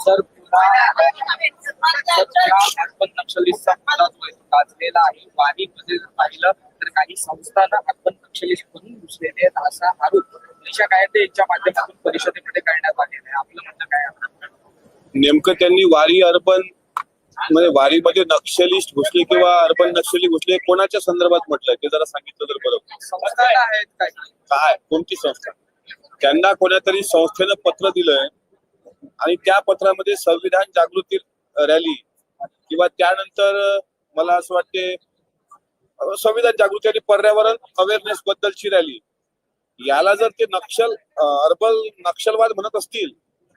Sir पुन्हा सध्या urban नक्षलिस्टचा मुद्दा जो आहे तो गाजलेला आहे. वारीमध्ये जर पाहिलं तर काही संस्थांना अर्बन नक्षलिस्ट म्हणून घुसलेले आहेत असा आरोप निशा कायदे यांच्या माध्यमातून परिषदेमध्ये करण्यात आलेला आहे. आपलं म्हणणं काय आहे? नेमकं त्यांनी वारी अर्बन म्हणजे वारीमध्ये नक्षलिस्ट घुसले किंवा अर्बन नक्षली घुसले कोणाच्या संदर्भात म्हटलंय? ते जरा सांगितलं तर बरं होईल. संस्था आहेत काही. काय? कोणती संस्था? त्यांना कोणातरी संस्थेनं पत्र दिलंय. आणि त्या पत्रामध्ये संविधान जागृती रॅली किंवा त्यानंतर मला असं वाटते संविधान जागृती आणि पर्यावरण अवेअरनेस बद्दलची रॅली. याला जर ते नक्षल अर्बल नक्षलवाद म्हणत असतील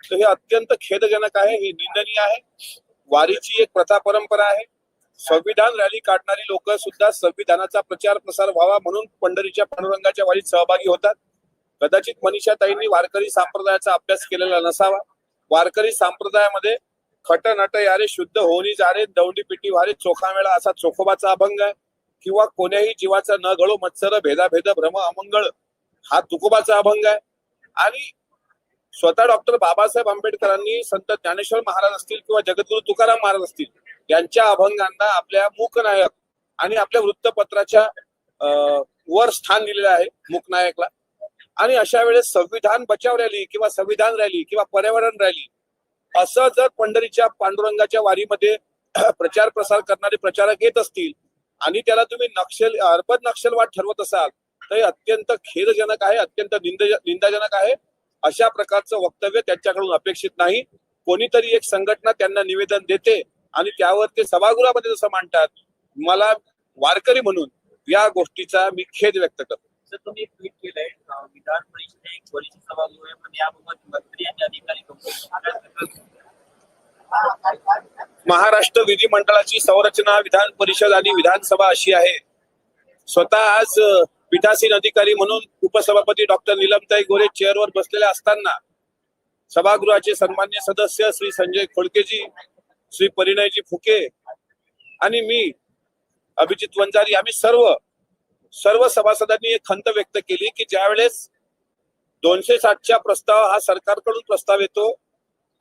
तर हे अत्यंत खेदजनक आहे हे निंदनीय आहे. वारीची एक प्रथा परंपरा आहे. संविधान रॅली काढणारी लोक सुद्धा संविधानाचा प्रचार प्रसार व्हावा म्हणून पंढरीच्या पांडुरंगाच्या वारीत सहभागी होतात. कदाचित मनीषा ताईंनी वारकरी संप्रदायाचा अभ्यास केलेला नसावा. वारकरी संप्रदायामध्ये खट नट यारे शुद्ध होणी जारे दौंडी पिटी वारे चोखा मेळा असा चोखोबाचा अभंग आहे. किंवा कोण्याही जीवाचा न गळो मत्सर भेदाभेद भ्रम अमंगळ हा तुकोबाचा अभंग आहे. आणि स्वतः डॉक्टर बाबासाहेब आंबेडकरांनी संत ज्ञानेश्वर महाराज असतील किंवा जगद्गुरु तुकाराम महाराज असतील यांच्या अभंगांना आपल्या मूकनायक आणि आपल्या वृत्तपत्राच्या अं, वर स्थान दिलेलं आहे मूकनायकला. आणि अशा वेळेस संविधान बचाव रॅली किंवा संविधान रॅली किंवा पर्यावरण रॅली असं जर पंढरीच्या पांडुरंगाच्या वारीमध्ये प्रचार प्रसार करणारे प्रचारक येत असतील आणि त्याला तुम्ही नक्षल अर्बन नक्षलवाद ठरवत असाल तर हे अत्यंत खेदजनक आहे अत्यंत निंद निंदाजनक आहे. अशा प्रकारचं वक्तव्य त्यांच्याकडून अपेक्षित नाही. कोणीतरी एक संघटना त्यांना निवेदन देते आणि त्यावर ते सभागृहामध्ये जसं मांडतात मला वारकरी म्हणून या गोष्टीचा मी खेद व्यक्त करतो. सर तुम्ही एक ट्विट केलंय विधान परिषद एक वरिष्ठ सभागृह आहे पण याबाबत मंत्री आणि अधिकारी महाराष्ट्र विधिमंडळाची संरचना विधान परिषद आणि विधानसभा अशी आहे. स्वतः आज पीठासीन अधिकारी म्हणून उपसभापती डॉक्टर निलमताई गोरे चेअरवर बसलेले असताना सभागृहाचे सन्मान्य सदस्य श्री संजय खोडकेजी श्री परिणयजी फुके आणि मी अभिजित वंजारी आम्ही सर्व सर्व सभासदांनी एक खंत व्यक्त केली की ज्यावेळेस दोनशे साठच्या प्रस्ताव हा सरकारकडून प्रस्ताव येतो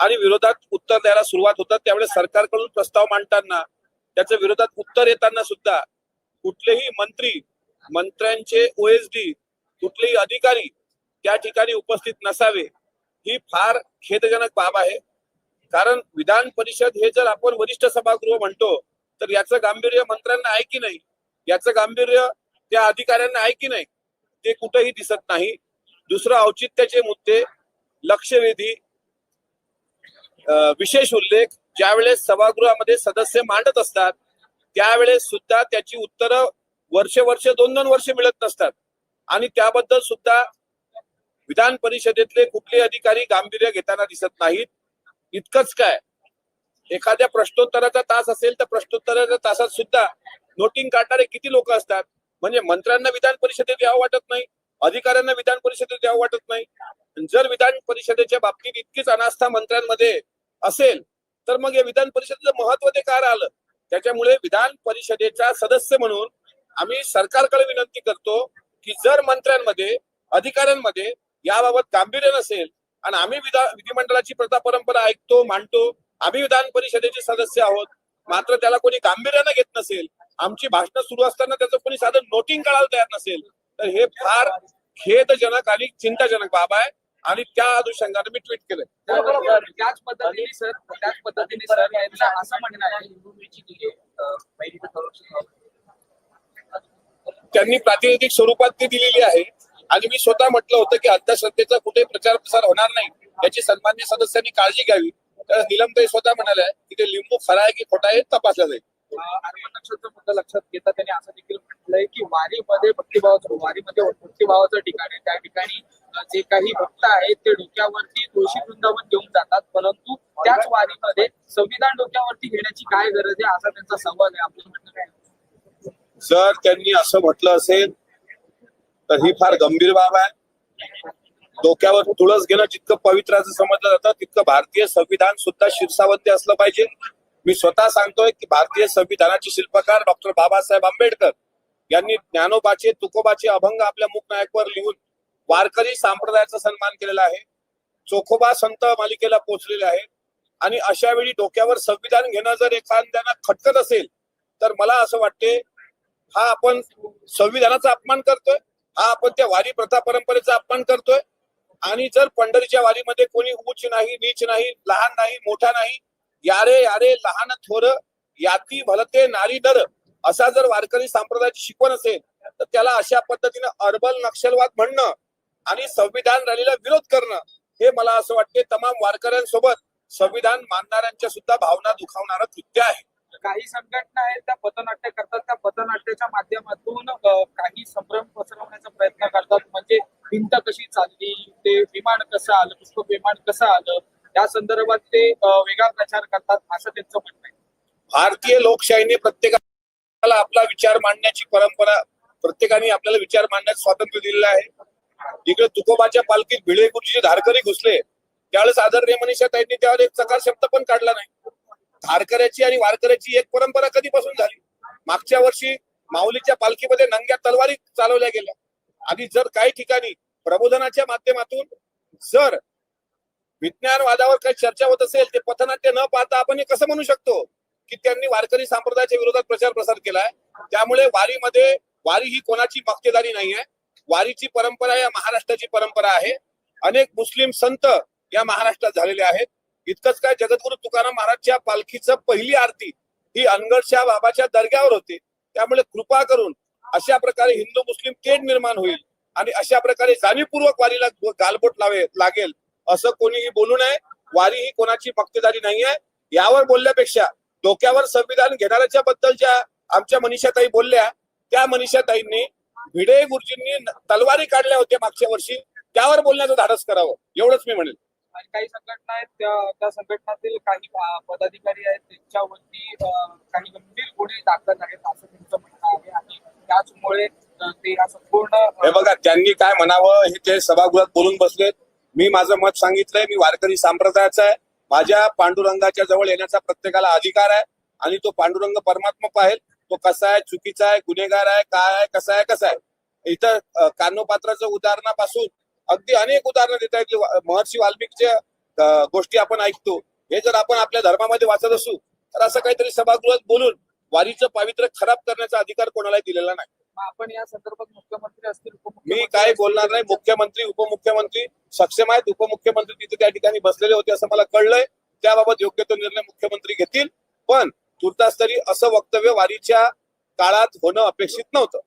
आणि विरोधात उत्तर द्यायला सुरुवात होतात त्यावेळेस सरकारकडून प्रस्ताव मांडताना त्याच्या विरोधात उत्तर येताना सुद्धा कुठलेही मंत्री मंत्र्यांचे ओएसडी कुठलेही अधिकारी त्या ठिकाणी उपस्थित नसावे ही फार खेदजनक बाब आहे. कारण विधान परिषद हे जर आपण वरिष्ठ सभागृह म्हणतो तर याचं गांभीर्य मंत्र्यांना आहे की नाही? याचं गांभीर्य त्या अधिकाऱ्यांना आहे की नाही ते कुठेही दिसत नाही. दुसरं औचित्याचे मुद्दे लक्षवेधी विशेष उल्लेख ज्यावेळेस सभागृहामध्ये सदस्य मांडत असतात त्यावेळेस सुद्धा त्याची उत्तरं वर्ष वर्ष दोन दोन वर्ष मिळत नसतात. आणि त्याबद्दल सुद्धा विधान परिषदेतले कुठले अधिकारी गांभीर्य घेताना दिसत नाहीत. इतकंच काय एखाद्या प्रश्नोत्तराचा तास असेल तर प्रश्नोत्तराच्या तासात सुद्धा नोटिंग काढणारे किती लोक असतात? म्हणजे मंत्र्यांना विधान परिषदेत यावं वाटत नाही अधिकाऱ्यांना विधान परिषदेत यावं वाटत नाही. जर विधान परिषदेच्या बाबतीत इतकीच अनास्था मंत्र्यांमध्ये असेल तर मग या विधान परिषदेचं महत्त्व ते काय राहिलं? त्याच्यामुळे विधान परिषदेचा सदस्य म्हणून आम्ही सरकारकडे विनंती करतो की जर मंत्र्यांमध्ये अधिकाऱ्यांमध्ये याबाबत गांभीर्य नसेल आणि आम्ही विधान विधिमंडळाची प्रथा परंपरा ऐकतो मांडतो आम्ही विधान परिषदेचे सदस्य आहोत मात्र त्याला कोणी गांभीर्यानं घेत नसेल आमची भाषणं सुरू असताना त्याचं कोणी साधं नोटिंग काढायला तयार नसेल तर हे फार खेदजनक आणि चिंताजनक बाब आहे. आणि त्या अनुषंगाने मी ट्विट केलंय. तर त्याच पद्धतीने सर त्याच पद्धतीने सर यांचं असं म्हणणं आहे. त्यांनी प्रातिनिधिक स्वरूपात ती दिलेली आहे. आणि मी स्वतः म्हटलं होतं की अंधश्रद्धेचा कुठे प्रचार प्रसार होणार नाही. याची सन्मान्य सदस्यांनी काळजी घ्यावी. तर निलमताई स्वतः म्हणाल्या की ते लिंबू खरा आहे की खोटा आहे तपासलं जाईल. अर्बन मुद्दा लक्षात घेता त्यांनी असं देखील म्हटलंय की वारीमध्ये भक्तिभावाचं वारीमध्ये भक्तिभावाचं ठिकाण आहे. त्या ठिकाणी जे काही भक्त आहेत ते डोक्यावरती तुळशी वृंदावन घेऊन जातात. परंतु त्याच वारीमध्ये संविधान डोक्यावरती घेण्याची काय गरज आहे असा त्यांचा सवाल आहे आपलं म्हणणं काय जर त्यांनी असं म्हटलं असेल तर ही फार गंभीर बाब आहे. डोक्यावर तुळस घेणं जितकं पवित्र असं समजलं जातं तितकं भारतीय संविधान सुद्धा शिरसावंती असलं पाहिजे. मी स्वतः सांगतोय की भारतीय संविधानाचे शिल्पकार डॉक्टर बाबासाहेब आंबेडकर यांनी ज्ञानोबाचे तुकोबाचे अभंग आपल्या मुखनायकवर लिहून वारकरी संप्रदायाचा सन्मान केलेला आहे. चोखोबा संत मालिकेला पोहोचलेले आहेत. आणि अशा वेळी डोक्यावर संविधान घेणं जर एखाद्याला खटकत असेल तर मला असं वाटते हा आपण संविधानाचा अपमान करतोय हा आपण त्या वारी प्रथा परंपरेचा अपमान करतोय. आणि जर पंढरीच्या वारीमध्ये कोणी उच्च नाही नीच नाही लहान नाही मोठा नाही यारे यारे लहान थोर याती भलते नारी दर असा जर वारकरी संप्रदायाची शिकवण असेल तर त्याला अशा पद्धतीनं अर्बल नक्षलवाद म्हणणं आणि संविधान रॅलीला विरोध करणं हे मला असं वाटते तमाम वारकऱ्यांसोबत संविधान मानणाऱ्यांच्या सुद्धा भावना दुखावणारं कृत्य आहे. काही संघटना आहेत त्या पथनाट्य करतात त्या पथनाट्याच्या माध्यमातून काही संभ्रम पसरवण्याचा प्रयत्न करतात. म्हणजे भिंत कशी चालली ते विमान कसं आलं पुष्प विमान कसं आलं या संदर्भात ते वेगळा प्रचार करतात असं त्यांचं म्हणणं आहे. भारतीय लोकशाहीने प्रत्येकाला आपला विचार मांडण्याची परंपरा प्रत्येकाने आपल्याला विचार मांडण्याचं स्वातंत्र्य दिलेलं आहे. जिकडे तुकोबाच्या पालखीत भिडे गुरुजी धारकरी घुसले. त्यावेळेस आदरणीय मनीषा ताईंनी त्यावर एक चकार शब्द पण काढला नाही. धारकऱ्याची आणि वारकऱ्याची एक परंपरा कधीपासून झाली? मागच्या वर्षी माऊलीच्या पालखीमध्ये नंग्या तलवारी चालवल्या गेल्या. आणि जर काही ठिकाणी प्रबोधनाच्या माध्यमातून जर विज्ञानवादावर काही चर्चा होत असेल ते पथनाट्य न पाहता आपण हे कसं म्हणू शकतो की त्यांनी वारकरी संप्रदायाच्या विरोधात प्रचार प्रसार केलाय? त्यामुळे वारीमध्ये वारी ही कोणाची मक्तेदारी नाही आहे वारीची परंपरा या महाराष्ट्राची परंपरा आहे. अनेक मुस्लिम संत या महाराष्ट्रात झालेले आहेत. इतकंच काय जगद्गुरु तुकाराम महाराजच्या पालखीचं पहिली आरती ही अनगडशा बाबाच्या दर्ग्यावर होते. त्यामुळे कृपा करून अशा प्रकारे हिंदू मुस्लिम तेढ निर्माण होईल आणि अशा प्रकारे जाणीवपूर्वक वारीला गालबोट लावे लागेल. असं कोणीही बोलू नये वारी ही कोणाची मक्तेदारी नाही आहे यावर बोलल्यापेक्षा डोक्यावर संविधान घेणाऱ्याच्या बद्दल ज्या आमच्या मनीषाताई बोलल्या त्या मनीषाताईंनी भिडे गुरुजींनी तलवारी काढल्या होत्या मागच्या वर्षी. त्यावर बोलण्याचं धाडस करावं एवढंच मी म्हणेल. आणि काही संघटना आहेत त्या संघटनातील काही पदाधिकारी आहेत त्यांच्यावरती काही गंभीर गुन्हे दाखल आहेत असं त्यांचं म्हणणं आहे. आणि त्याचमुळे ते या संपूर्ण हे बघा त्यांनी काय म्हणावं हे ते सभागृहात बोलून बसलेत. मी माझं मत सांगितलंय मी वारकरी संप्रदायाचा आहे. माझ्या पांडुरंगाच्या जवळ येण्याचा प्रत्येकाला अधिकार आहे आणि तो पांडुरंग परमात्मा पाहेल. तो कसा आहे चुकीचा आहे गुन्हेगार आहे काय आहे कसा आहे कसा आहे. इथं कानोपात्राचं उदाहरणापासून अगदी अनेक उदाहरणं देता आहेत महर्षी वाल्मिकीच्या गोष्टी आपण ऐकतो. हे जर आपण आपल्या धर्मामध्ये वाचत असू तर असं काहीतरी सभागृहात बोलून वारीचं पावित्र्य खराब करण्याचा अधिकार कोणालाही दिलेला नाही. आपण या संदर्भात मुख्यमंत्री असतील मी काय बोलणार नाही. मुख्यमंत्री उपमुख्यमंत्री सक्षम आहेत. उपमुख्यमंत्री तिथे त्या ठिकाणी बसलेले होते असं मला कळलंय. त्याबाबत योग्य तो निर्णय मुख्यमंत्री घेतील. पण तुर्तास तरी असं वक्तव्य वारीच्या काळात होणं अपेक्षित नव्हतं.